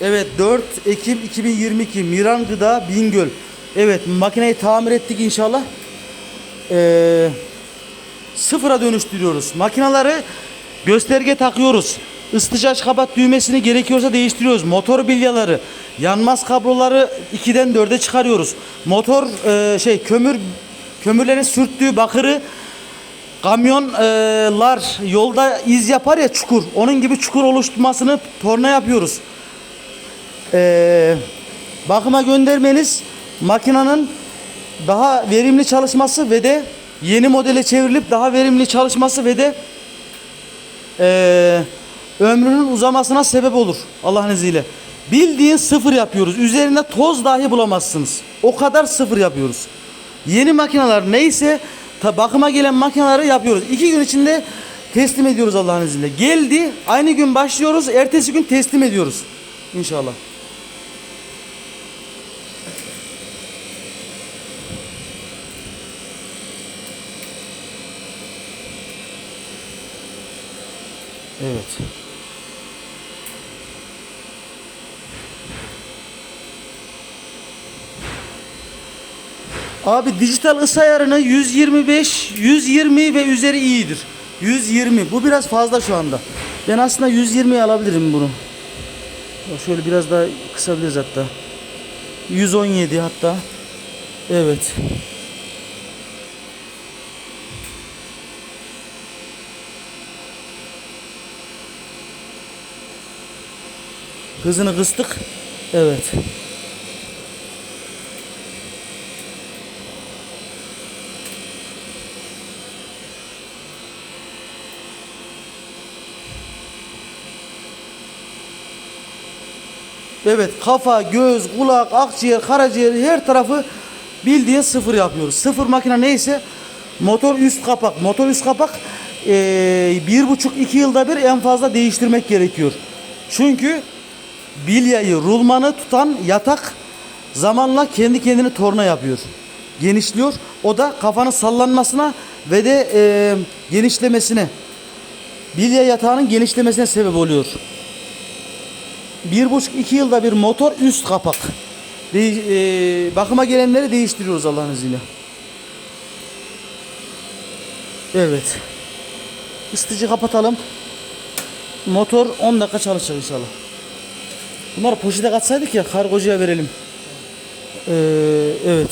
Evet 4 Ekim 2022 Miran Gıda Bingöl. Evet makineyi tamir ettik inşallah. Ee, sıfıra dönüştürüyoruz. Makinaları gösterge takıyoruz. Isıtıcı kapat düğmesini gerekiyorsa değiştiriyoruz. Motor bilyaları, yanmaz kabloları 2'den 4'e çıkarıyoruz. Motor e, şey kömür kömürlerin sürttüğü bakırı kamyonlar yolda iz yapar ya çukur. Onun gibi çukur oluşturmasını torna yapıyoruz. Ee, bakıma göndermeniz makinenin daha verimli çalışması ve de yeni modele çevrilip daha verimli çalışması ve de ee, ömrünün uzamasına sebep olur Allah'ın izniyle. Bildiğin sıfır yapıyoruz. Üzerinde toz dahi bulamazsınız. O kadar sıfır yapıyoruz. Yeni makineler neyse ta bakıma gelen makineleri yapıyoruz. İki gün içinde teslim ediyoruz Allah'ın izniyle. Geldi aynı gün başlıyoruz. Ertesi gün teslim ediyoruz. İnşallah. Evet. Abi dijital ısı ayarını 125, 120 ve üzeri iyidir. 120. Bu biraz fazla şu anda. Ben aslında 120'ye alabilirim bunu. Şöyle biraz daha kısabiliriz hatta. 117 hatta. Evet. Hızını kıstık. Evet. Evet kafa, göz, kulak, akciğer, karaciğer her tarafı bildiğin sıfır yapıyoruz. Sıfır makine neyse motor üst kapak. Motor üst kapak eee, bir buçuk iki yılda bir en fazla değiştirmek gerekiyor. Çünkü bilyayı, rulmanı tutan yatak zamanla kendi kendini torna yapıyor. Genişliyor. O da kafanın sallanmasına ve de eee, genişlemesine bilya yatağının genişlemesine sebep oluyor bir buçuk iki yılda bir motor üst kapak. De, e, bakıma gelenleri değiştiriyoruz Allah'ın izniyle. Evet. Isıtıcı kapatalım. Motor 10 dakika çalışacak inşallah. Bunları poşete katsaydık ya kargocuya verelim. Ee, evet.